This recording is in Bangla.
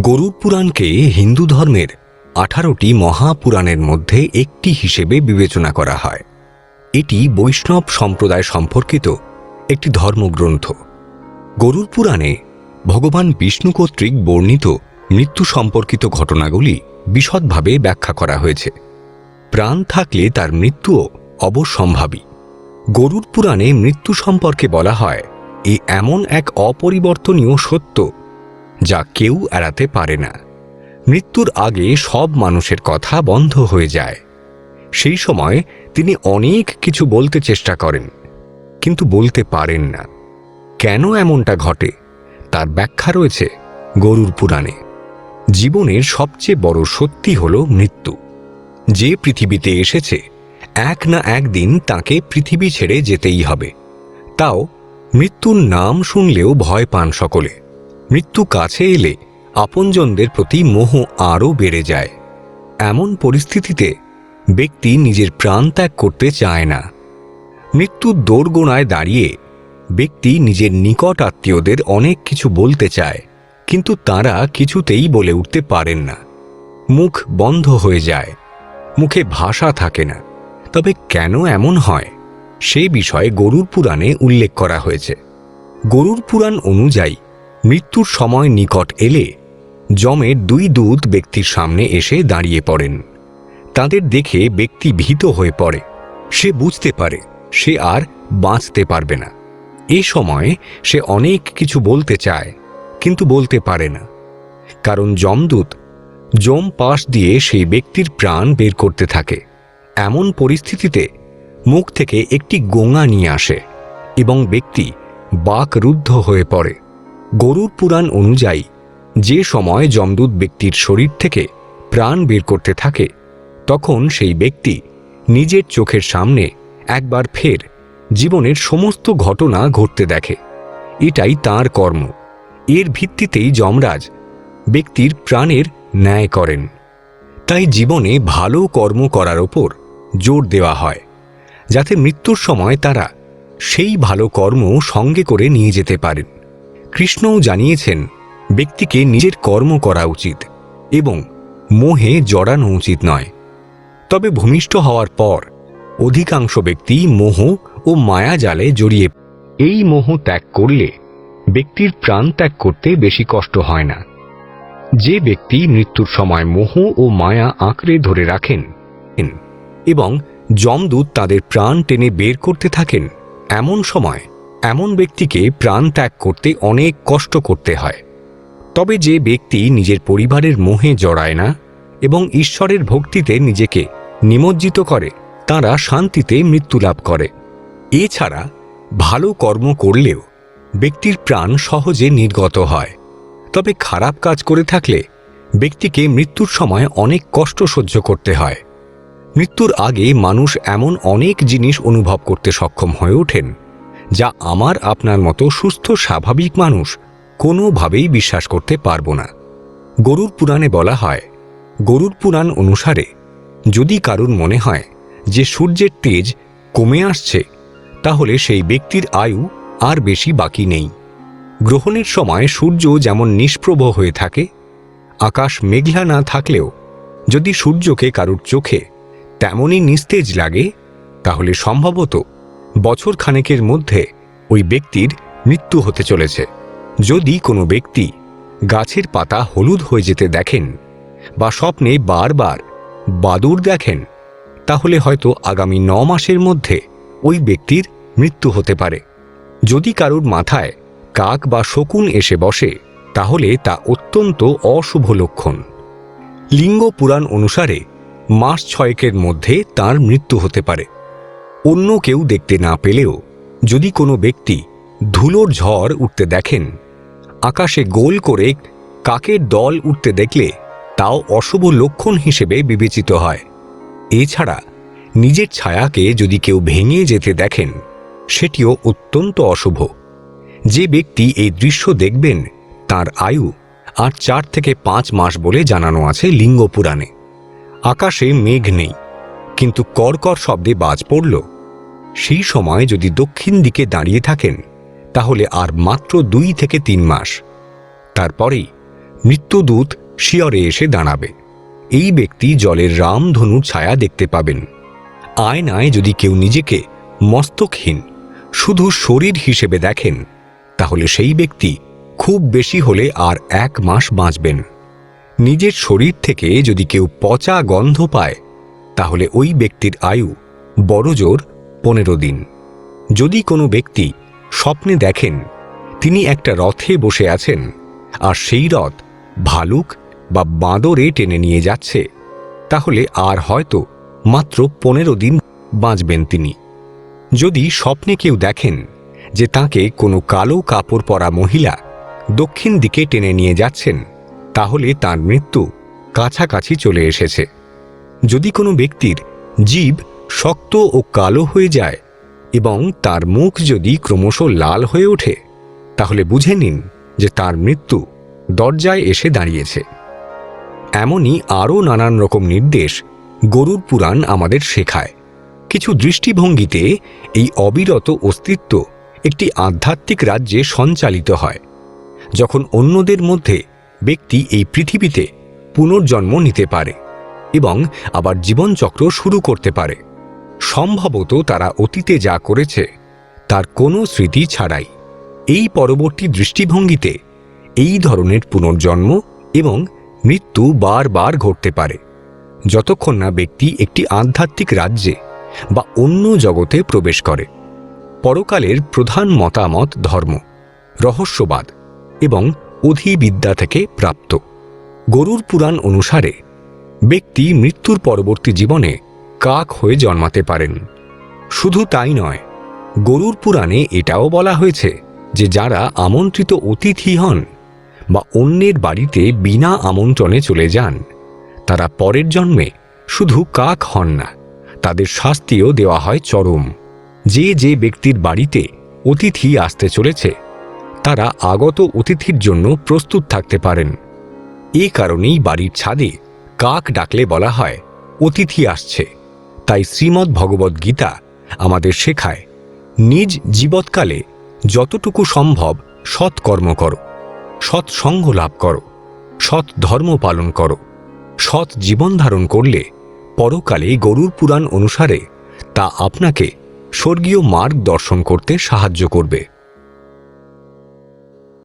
গরুড় পুরাণকে হিন্দু ধর্মের আঠারোটি মহাপুরাণের মধ্যে একটি হিসেবে বিবেচনা করা হয়। এটি বৈষ্ণব সম্প্রদায় সম্পর্কিত একটি ধর্মগ্রন্থ। গরুর পুরাণে ভগবান বিষ্ণু কর্তৃক বর্ণিত মৃত্যু সম্পর্কিত ঘটনাগুলি বিশদভাবে ব্যাখ্যা করা হয়েছে। প্রাণ থাকলে তার মৃত্যুও অবশ্যম্ভাবী। গরুর পুরাণে মৃত্যু সম্পর্কে বলা হয়, এ এমন এক অপরিবর্তনীয় সত্য যা কেউ এড়াতে পারে না। মৃত্যুর আগে সব মানুষের কথা বন্ধ হয়ে যায়। সেই সময় তিনি অনেক কিছু বলতে চেষ্টা করেন, কিন্তু বলতে পারেন না। কেন এমনটা ঘটে? তার ব্যাখ্যা রয়েছে গরুর পুরাণে। জীবনের সবচেয়ে বড় সত্যি হল মৃত্যু। যে পৃথিবীতে এসেছে, এক না একদিন তাকে পৃথিবী ছেড়ে যেতেই হবে। তাও মৃত্যুর নাম শুনলেও ভয় পান সকলে। মৃত্যু কাছে এলে আপনজনদের প্রতি মোহ আরও বেড়ে যায়। এমন পরিস্থিতিতে ব্যক্তি নিজের প্রাণ ত্যাগ করতে চায় না। মৃত্যুর দোরগোড়ায় দাঁড়িয়ে ব্যক্তি নিজের নিকট আত্মীয়দের অনেক কিছু বলতে চায়, কিন্তু তারা কিছুতেই বলে উঠতে পারেন না। মুখ বন্ধ হয়ে যায়, মুখে ভাষা থাকে না। তবে কেন এমন হয়? সে বিষয়ে গরুর পুরাণে উল্লেখ করা হয়েছে। গরুর পুরাণ অনুযায়ী মৃত্যুর সময় নিকট এলে যমের দুই দূত ব্যক্তির সামনে এসে দাঁড়িয়ে পড়েন। তাদের দেখে ব্যক্তি ভীত হয়ে পড়ে। সে বুঝতে পারে, সে আর বাঁচতে পারবে না। এ সময় সে অনেক কিছু বলতে চায়, কিন্তু বলতে পারে না। কারণ যমদূত যম পাশ দিয়ে সেই ব্যক্তির প্রাণ বের করতে থাকে। এমন পরিস্থিতিতে মুখ থেকে একটি গোঙা নিয়ে আসে এবং ব্যক্তি বাকরুদ্ধ হয়ে পড়ে। গরুর পুরাণ অনুযায়ী, যে সময় যমদূত ব্যক্তির শরীর থেকে প্রাণ বের করতে থাকে, তখন সেই ব্যক্তি নিজের চোখের সামনে একবার ফের জীবনের সমস্ত ঘটনা ঘটতে দেখে। এটাই তার কর্ম। এর ভিত্তিতেই যমরাজ ব্যক্তির প্রাণের ন্যায় করেন। তাই জীবনে ভালো কর্ম করার ওপর জোর দেওয়া হয়, যাতে মৃত্যুর সময় তারা সেই ভালো কর্ম সঙ্গে করে নিয়ে যেতে পারেন। কৃষ্ণও জানিয়েছেন, ব্যক্তিকে নিজের কর্ম করা উচিত এবং মোহে জড়ানো উচিত নয়। তবে ভূমিষ্ঠ হওয়ার পর অধিকাংশ ব্যক্তি মোহ ও মায়া জালে জড়িয়ে এই মোহ ত্যাগ করলে ব্যক্তির প্রাণ ত্যাগ করতে বেশি কষ্ট হয় না। যে ব্যক্তি মৃত্যুর সময় মোহ ও মায়া আঁকড়ে ধরে রাখেন এবং যমদূত তাদের প্রাণ টেনে বের করতে থাকেন, এমন সময় এমন ব্যক্তিকে প্রাণ ত্যাগ করতে অনেক কষ্ট করতে হয়। তবে যে ব্যক্তি নিজের পরিবারের মোহে জড়ায় না এবং ঈশ্বরের ভক্তিতে নিজেকে নিমজ্জিত করে, তারা শান্তিতে মৃত্যু লাভ করে। এছাড়া ভালো কর্ম করলেও ব্যক্তির প্রাণ সহজে নির্গত হয়। তবে খারাপ কাজ করে থাকলে ব্যক্তিকে মৃত্যুর সময় অনেক কষ্ট সহ্য করতে হয়। মৃত্যুর আগে মানুষ এমন অনেক জিনিস অনুভব করতে সক্ষম হয়ে ওঠেন। যা আমার আপনার মতো সুস্থ, স্বাভাবিক মানুষ কোনোভাবেই বিশ্বাস করতে পারব না। গরুর পুরাণে বলা হয়, গরুর পুরাণ অনুসারে, যদি কারুর মনে হয় যে সূর্যের তেজ কমে আসছে, তাহলে সেই ব্যক্তির আয়ু আর বেশি বাকি নেই। গ্রহণের সময় সূর্য যেমন নিষ্প্রভ হয়ে থাকে, আকাশ মেঘলা না থাকলেও যদি সূর্যকে কারুর চোখে তেমনই নিস্তেজ লাগে, তাহলে সম্ভবত বছর খানেকের মধ্যে ওই ব্যক্তির মৃত্যু হতে চলেছে। যদি কোনো ব্যক্তি গাছের পাতা হলুদ হয়ে যেতে দেখেন বা স্বপ্নে বারবার বাদুর দেখেন, তাহলে হয়তো আগামী ন মাসের মধ্যে ওই ব্যক্তির মৃত্যু হতে পারে। যদি কারুর মাথায় কাক বা শকুন এসে বসে, তাহলে তা অত্যন্ত অশুভ লক্ষণ। লিঙ্গ পুরাণ অনুসারে মাস ছয়েকের মধ্যে তার মৃত্যু হতে পারে। অন্য কেউ দেখতে না পেলেও যদি কোনো ব্যক্তি ধুলোর ঝড় উঠতে দেখেন, আকাশে গোল করে কাকের দল উঠতে দেখলে তাও অশুভ লক্ষণ হিসেবে বিবেচিত হয়। এছাড়া নিজের ছায়াকে যদি কেউ ভেঙে যেতে দেখেন, সেটিও অত্যন্ত অশুভ। যে ব্যক্তি এই দৃশ্য দেখবেন, তার আয়ু আর চার থেকে পাঁচ মাস বলে জানানো আছে লিঙ্গ পুরাণে আকাশে মেঘ নেই, কিন্তু কড়কড় শব্দে বাজ পড়ল। সেই সময় যদি দক্ষিণ দিকে দাঁড়িয়ে থাকেন, তাহলে আর মাত্র দুই থেকে তিন মাস। তারপরেই মৃত্যুদূত শিয়রে এসে দাঁড়াবে। এই ব্যক্তি জলের রামধনুর ছায়া দেখতে পাবেন। আয়নায় যদি কেউ নিজেকে মস্তকহীন, শুধু শরীর হিসেবে দেখেন, তাহলে সেই ব্যক্তি খুব বেশি হলে আর এক মাস বাঁচবেন। নিজের শরীর থেকে যদি কেউ পচা গন্ধ পায়, তাহলে ওই ব্যক্তির আয়ু বড়জোর পনেরো দিন। যদি কোনো ব্যক্তি স্বপ্নে দেখেন তিনি একটা রথে বসে আছেন, আর সেই রথ ভালুক বা বাঁদরে টেনে নিয়ে যাচ্ছে, তাহলে আর হয়তো মাত্র পনেরো দিন বাঁচবেন তিনি। যদি স্বপ্নে কেউ দেখেন যে তাকে কোনো কালো কাপড় পরা মহিলা দক্ষিণ দিকে টেনে নিয়ে যাচ্ছেন, তাহলে তার মৃত্যু কাছাকাছি চলে এসেছে। যদি কোনো ব্যক্তির জীব শক্ত ও কালো হয়ে যায় এবং তার মুখ যদি ক্রমশ লাল হয়ে ওঠে, তাহলে বুঝে নিন যে তার মৃত্যু দরজায় এসে দাঁড়িয়েছে। এমনই আরও নানান রকম নির্দেশ গরুর পুরাণ আমাদের শেখায়। কিছু দৃষ্টিভঙ্গিতে এই অবিরত অস্তিত্ব একটি আধ্যাত্মিক রাজ্যে সঞ্চালিত হয়, যখন অন্যদের মধ্যে ব্যক্তি এই পৃথিবীতে পুনর্জন্ম নিতে পারে এবং আবার জীবনচক্র শুরু করতে পারে। সম্ভবত তারা অতীতে যা করেছে, তার কোনো স্মৃতি ছাড়াই। এই পরবর্তী দৃষ্টিভঙ্গিতে এই ধরনের পুনর্জন্ম এবং মৃত্যু বারবার ঘটতে পারে। যতক্ষণ না ব্যক্তি একটি আধ্যাত্মিক রাজ্যে বা অন্য জগতে প্রবেশ করে। পরকালের প্রধান মতামত ধর্ম, রহস্যবাদ এবং অধিবিদ্যা থেকে প্রাপ্ত। গরুর পুরাণ অনুসারে ব্যক্তি মৃত্যুর পরবর্তী জীবনে কাক হয়ে জন্মাতে পারেন। শুধু তাই নয়, গরুর পুরাণে এটাও বলা হয়েছে যে যারা আমন্ত্রিত অতিথি হন বা অন্যের বাড়িতে বিনা আমন্ত্রণে চলে যান, তারা পরের জন্মে শুধু কাক হন না, তাদের শাস্তিও দেওয়া হয় চরম। যে যে ব্যক্তির বাড়িতে অতিথি আসতে চলেছে, তারা আগত অতিথির জন্য প্রস্তুত থাকতে পারেন। এ কারণেই বাড়ির ছাদে কাক ডাকলে বলা হয়, অতিথি আসছে। তাই শ্রীমদ্ ভগবদ্ গীতা আমাদের শেখায়। নিজ জীবৎকালে যতটুকু সম্ভব সৎকর্ম করো সৎসঙ্গ লাভ করো, সৎ ধর্ম পালন করো, সৎ জীবন ধারণ করলে পরকালে গরুর পুরাণ অনুসারে তা আপনাকে স্বর্গীয় মার্গ দর্শন করতে সাহায্য করবে।